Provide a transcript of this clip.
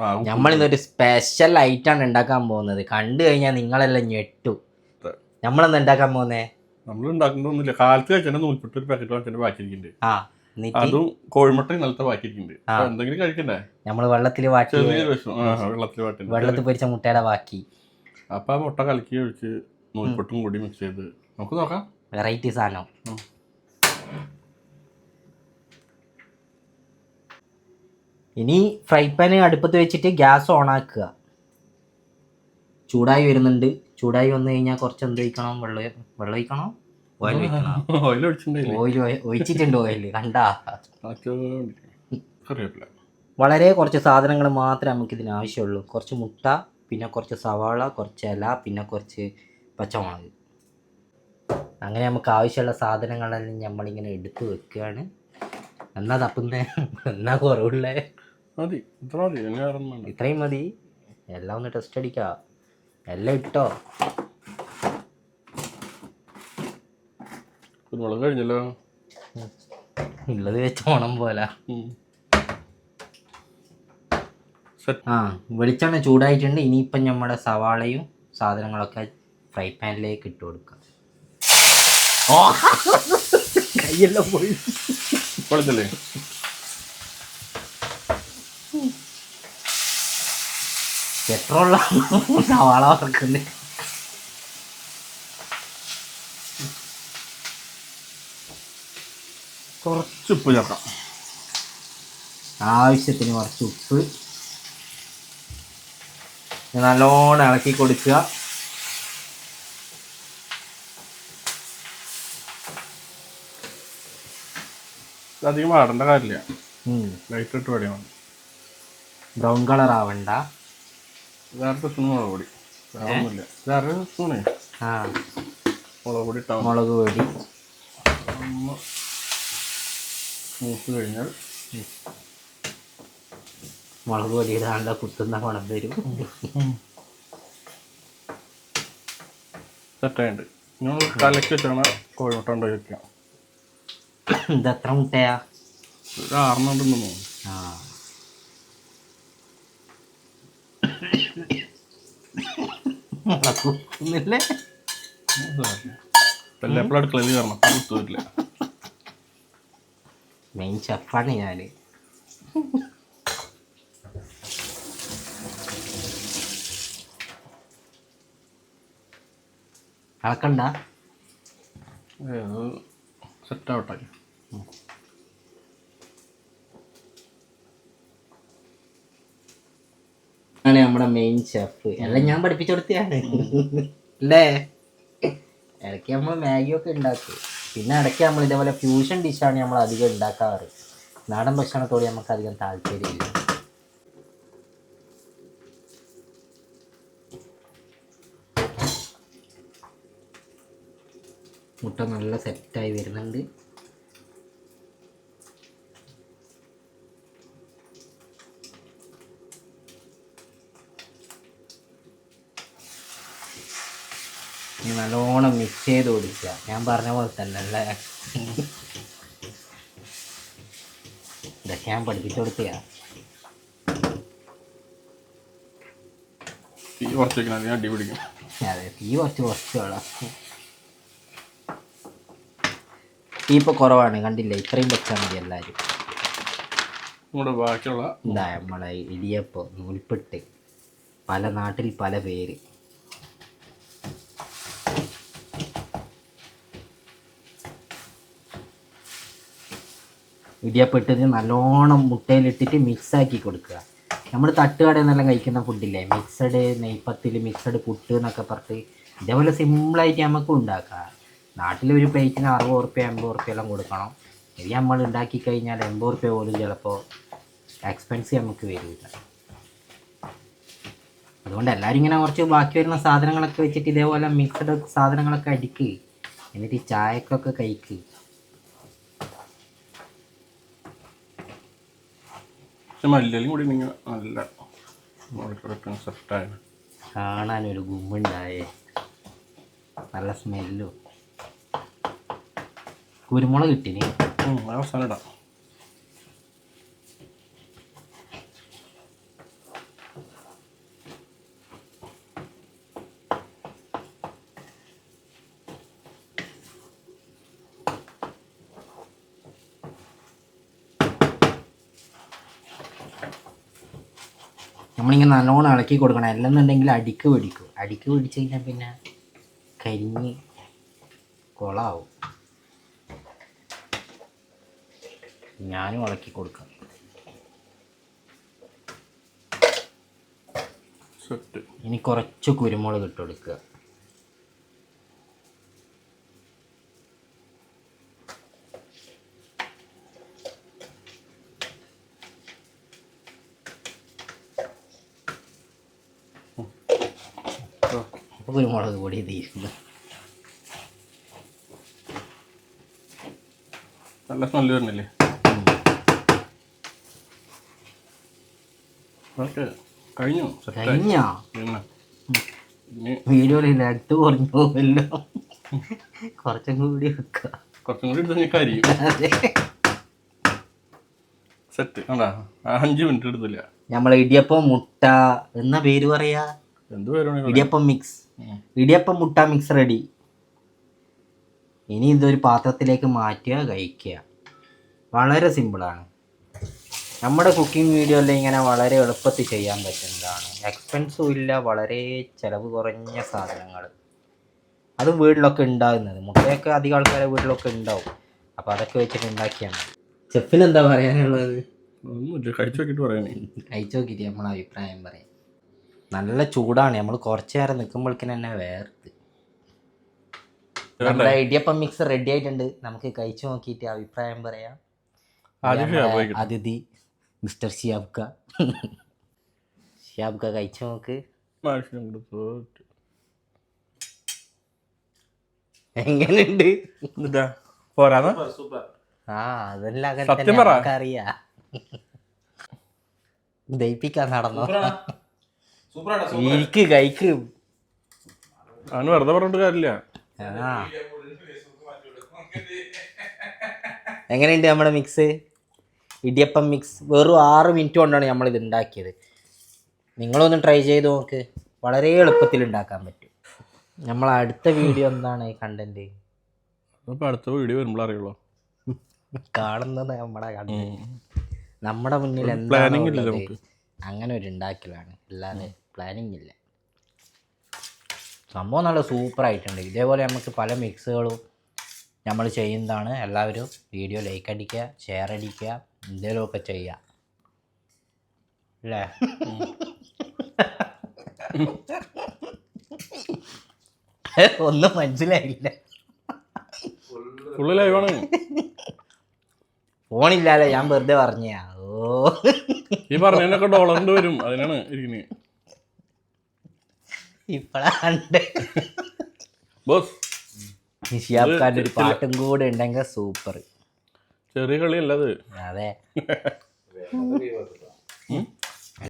ആ, ഒരു സ്പെഷ്യൽ ഐറ്റാണ് ഉണ്ടാക്കാൻ പോകുന്നത്. കണ്ടു കഴിഞ്ഞാൽ നിങ്ങളെല്ലാം ഞെട്ടു. നമ്മളെന്താ ഉണ്ടാക്കാൻ പോകുന്നേ? നമ്മൾ ഉണ്ടാക്കുന്നൊന്നുമില്ല കാലത്ത് കഴിച്ചാൽ നൂൽപ്പെട്ട് ഒരു പാക്കറ്റ് വാങ്ങിച്ചാൽ ബാക്കിയിരിക്കുന്നുണ്ട് ആ അതും കോഴിമുട്ട ഇന്നലത്തെ ബാക്കിയിരിക്കുന്നുണ്ട്. എന്തെങ്കിലും കഴിക്കണ്ടേ? നമ്മൾ വെള്ളത്തിൽ വാട്ടി വെള്ളത്തിൽ വാട്ടി. വെള്ളത്തിൽ പൊരിച്ച മുട്ടയുടെ ബാക്കി അപ്പൊ ആ മുട്ട കലക്കി ഒഴിച്ച് നൂൽപ്പെട്ടും കൂടി മിക്സ് ചെയ്ത്. നമുക്ക് നോക്കാം. വെറൈറ്റി സാധനം. ഇനി ഫ്രൈ പാൻ അടുപ്പത്ത് വെച്ചിട്ട് ഗ്യാസ് ഓണാക്കുക ആക്കുക. ചൂടായി വരുന്നുണ്ട്. ചൂടായി വന്നു കഴിഞ്ഞാൽ കുറച്ച് എന്ത് ഒഴിക്കണം? വെള്ളം വെള്ളം ഒഴിക്കണോ? ഓയിൽ ഓയിൽ ഒഴിച്ചിട്ടുണ്ട് ഓയിൽ കണ്ടാ? വളരെ കുറച്ച് സാധനങ്ങൾ മാത്രമേ നമുക്ക് ഇതിന് ആവശ്യമുള്ളൂ. കുറച്ച് മുട്ട പിന്നെ കുറച്ച് സവാള കുറച്ച് ഇല പിന്നെ കുറച്ച് പച്ചമുളക്. അങ്ങനെ നമുക്ക് ആവശ്യമുള്ള സാധനങ്ങളെല്ലാം നമ്മളിങ്ങനെ എടുത്ത് വെക്കുകയാണ്. എന്നാ തപ്പുന്നേ എന്നാ കുറവുള്ളേ മതി ഇത്ര മതി ഇത്രയും മതി എല്ലാം ഒന്ന് ടെസ്റ്റ് അടിക്കാം എല്ലാം ഇട്ടോ കുരുമുളക് കഴിഞ്ഞല്ലോ ഉള്ളത് വെച്ച് ഓണം പോലെ ആ വെളിച്ചെണ്ണ ചൂടായിട്ടുണ്ട് ഇനിയിപ്പം നമ്മുടെ സവാളയും സാധനങ്ങളൊക്കെ ഫ്രൈ പാനിലേക്ക് ഇട്ട് കൊടുക്കാം ഓ കയ്യെല്ലാം പോയി വെളുത്തല്ലേ പെട്രോളാണ് സവാള വറക്കുന്നത് കുറച്ച് ഉപ്പ് ചേർക്കാം. ആവശ്യത്തിന് കുറച്ച് ഉപ്പ്. നല്ലോണം ഇളക്കി കൊടുക്കുക. അധികം വാടേണ്ട കാര്യമില്ല. ലൈറ്റ് ഇട്ട് പടിയാൽ മതി ബ്രൗൺ കളർ ആവണ്ട. വേറെ സ്പൂൺ മുളക് പൊടി. വേറെ ഒന്നുമില്ല. വേറെ ആ. മുളക് പൊടി ഇട്ടാ മുളക് പൊടി. മൂത്ത് കഴിഞ്ഞാൽ മുളക് പൊടി ഇടാണ്ട കുത്തുന്ന പണം വരും. സെറ്റായിട്ടുണ്ട് ഞങ്ങൾ കലക്കി വെച്ചാണ് കോഴിമുട്ട ഉണ്ടാക്കി വെക്കാം ഇത് എത്ര മുട്ടയാ? ഒരു തോന്നുന്നു. ആ. കുത്തുന്നില്ലേ എപ്പോഴും അടുക്കളയിൽ കയറണം. കുത്തു വരില്ല മെയിൻ ഷെഫാണ് ഞാൻ അളക്കണ്ട സെറ്റാവട്ടെ ആണ് നമ്മുടെ മെയിൻ ഷെഫ് എല്ലാം ഞാൻ പഠിപ്പിച്ചു കൊടുത്തതാണ്. അല്ലേ ഇടയ്ക്ക് നമ്മൾ മാഗി ഒക്കെ ഉണ്ടാക്കും. പിന്നെ ഇടയ്ക്ക് നമ്മൾ ഇതേപോലെ ഫ്യൂഷൻ ഡിഷാണ് നമ്മൾ അധികം ഉണ്ടാക്കാറ്. നാടൻ ഭക്ഷണത്തോട് നമുക്ക് അധികം താല്പര്യമില്ല. മുട്ട നല്ല സെറ്റായി വരുന്നുണ്ട്. നല്ലോണം മിക്സ് ചെയ്ത് കൊടുക്കുക. ഞാൻ പറഞ്ഞ പോലെ തന്നെ അല്ലേ ഇതൊക്കെ ഞാൻ പഠിപ്പിച്ചു കൊടുക്കുക തീ കുറച്ച് വെക്കണം അടി പിടിക്കും. അതെ തീ കുറച്ച് കുറച്ച് വേണം തീ ഇപ്പോൾ കുറവാണ് കണ്ടില്ല? ഇത്രയും വെച്ചാൽ മതി എല്ലാവരും നമ്മുടെ ബാക്കിയുള്ള ഇതാ നമ്മളെ ഇടിയപ്പം നൂൽപ്പെട്ട്. പല നാട്ടിൽ പല പേര്. ഇടിയപ്പെട്ടിട്ട് നല്ലോണം മുട്ടയിലിട്ടിട്ട് മിക്സാക്കി കൊടുക്കുക. നമ്മൾ തട്ടുകടയിൽ നിന്നെല്ലാം കഴിക്കുന്ന ഫുഡില്ലേ മിക്സഡ് നെയ്പ്പത്തിൽ മിക്സഡ് പുട്ട് എന്നൊക്കെ പറഞ്ഞിട്ട് ഇതേപോലെ സിമ്പിളായിട്ട് നമുക്ക് ഉണ്ടാക്കാം. നാട്ടിൽ ഒരു പ്ലേറ്റിന് അറുപത് റുപ്യ എൺപത് ഉറുപ്പ്യ എല്ലാം കൊടുക്കണം. ഇത് നമ്മൾ ഉണ്ടാക്കി കഴിഞ്ഞാൽ എൺപത് റുപ്യ പോലും ചിലപ്പോൾ എക്സ്പെൻസ് നമുക്ക് വരില്ല. അതുകൊണ്ട് എല്ലാവരും ഇങ്ങനെ കുറച്ച് ബാക്കി വരുന്ന സാധനങ്ങളൊക്കെ വെച്ചിട്ട് ഇതേപോലെ മിക്സഡ് സാധനങ്ങളൊക്കെ അടിക്ക്. എന്നിട്ട് ചായക്കൊക്കെ കഴിക്ക്. പക്ഷെ മല്ലിയിലും കൂടി നിങ്ങൾ നല്ല മുളക്കൊക്കെ കാണാൻ കാണാനൊരു ഗുമ്മുണ്ടായേ നല്ല സ്മെല്ലും കുരുമുളക് കിട്ടിനി. അവസാനം ഇടാം നമ്മളിങ്ങനെ നല്ലോണം ഇളക്കി കൊടുക്കണം. അല്ലെന്നുണ്ടെങ്കിൽ അടിക്ക് പിടിക്കും. അടിക്ക് പിടിച്ചു കഴിഞ്ഞാൽ പിന്നെ കരിഞ്ഞ് കൊളാവും. ഞാനും ഇളക്കി കൊടുക്കാം. ഇനി കുറച്ച് കുരുമുളക് ഇട്ട് കൊടുക്കുക. കുരുമുളക് പൊടി തീരുന്നു നല്ല സ്മെല്ല് വരുന്നില്ലേ? കഴിഞ്ഞു? കഴിഞ്ഞാ? വീഡിയോയിൽ ലെഗ് കുറഞ്ഞു പോകുമല്ലോ. കുറച്ചും കൂടി വെക്കുക. കുറച്ചും കൂടി എടുത്ത് കരിയും. സെറ്റ് കണ്ടാ? അഞ്ച് മിനിറ്റ് എടുത്തില്ല. നമ്മളെ ഇടിയപ്പം മുട്ട എന്ന പേര് പറയാ. ഇടിയപ്പം മിക്സ് ഇടിയപ്പം മുട്ട മിക്സ് റെഡി ഇനി ഇതൊരു പാത്രത്തിലേക്ക് മാറ്റുക കഴിക്കുക. വളരെ സിമ്പിളാണ് നമ്മുടെ കുക്കിംഗ് വീഡിയോയിൽ ഇങ്ങനെ വളരെ എളുപ്പത്തിൽ ചെയ്യാൻ പറ്റുന്നതാണ്. എക്സ്പെൻസും ഇല്ല വളരെ ചിലവ് കുറഞ്ഞ സാധനങ്ങൾ അത് വീട്ടിലൊക്കെ ഉണ്ടാകുന്നത് മുട്ടയൊക്കെ അധികം ആൾക്കാരെ വീട്ടിലൊക്കെ ഉണ്ടാവും. അപ്പോൾ അതൊക്കെ വെച്ചിട്ട് ഉണ്ടാക്കിയാണ് ചെഫിന് എന്താ പറയാനുള്ളത്? കഴിച്ചു നോക്കിയിട്ട് പറയാനേ കഴിച്ചു നോക്കിയിട്ട് നമ്മളെ അഭിപ്രായം പറയാം. നല്ല ചൂടാണ്. നമ്മൾ കുറച്ച് നേരം നിൽക്കുമ്പോഴേക്കും തന്നെ വേർത്ത്. നമ്മുടെ ഇടിയപ്പം മിക്സ് റെഡി ആയിട്ടുണ്ട്. നമുക്ക് കഴിച്ചു നോക്കിയിട്ട് അഭിപ്രായം പറയാം. അതിഥി മിസ്റ്റർ ഷിയാബ്ക ഷിയാബ്ക കഴിച്ചു നോക്ക്. എങ്ങനെയുണ്ട് ആ അതെല്ലാം അങ്ങനെ. നമുക്കറിയാം. ദയിപ്പിക്കാൻ നടന്നോ? കഴിക്ക്. അവന് വെറുതെ പറഞ്ഞിട്ട് കാര്യമില്ല. ആ എങ്ങനെയുണ്ട് നമ്മുടെ മിക്സ് ഇടിയപ്പം മിക്സ് വെറും ആറ് മിനിറ്റ് കൊണ്ടാണ് നമ്മൾ ഇത് ഉണ്ടാക്കിയത്. നിങ്ങളൊന്ന് ട്രൈ ചെയ്ത് നോക്ക്. വളരെ എളുപ്പത്തിൽ ഉണ്ടാക്കാൻ പറ്റും. നമ്മൾ അടുത്ത വീഡിയോ എന്താണ് കണ്ടന്റ് അടുത്ത വീഡിയോ വരുമ്പോൾ അറിയുള്ളൂ. കാണുന്നത് നമ്മുടെ കണ്ടന്റ് നമ്മുടെ മുന്നിൽ എന്താണ്. അങ്ങനെ ഒരു ഉണ്ടാക്കലാണ്. അല്ലാതെ പ്ലാനിങ് ഇല്ല? സംഭവം നല്ല സൂപ്പറായിട്ടുണ്ട് ഇതേപോലെ നമുക്ക് പല മിക്സുകളും നമ്മൾ ചെയ്യുന്നതാണ്. എല്ലാവരും വീഡിയോ ലൈക്ക് അടിക്കുക ഷെയർ അടിക്കുക എന്തെങ്കിലുമൊക്കെ ചെയ്യുക. അല്ലേ? ഒന്നും മനസ്സിലായില്ല. ഫോണില്ലാതെ ഞാൻ വെറുതെ പറഞ്ഞാ ഓ. ഈ പറഞ്ഞതിനൊക്കെ ഡോളറിന്റെ വരും. അതിനാണ് ഇരിക്കുന്നത് ഇപ്പഴാണ്ട് ബോസ്. ഒരു പാട്ടും കൂടെ ഉണ്ടെങ്കിൽ സൂപ്പർ. ചെറിയ കളിയല്ലത് അതെ.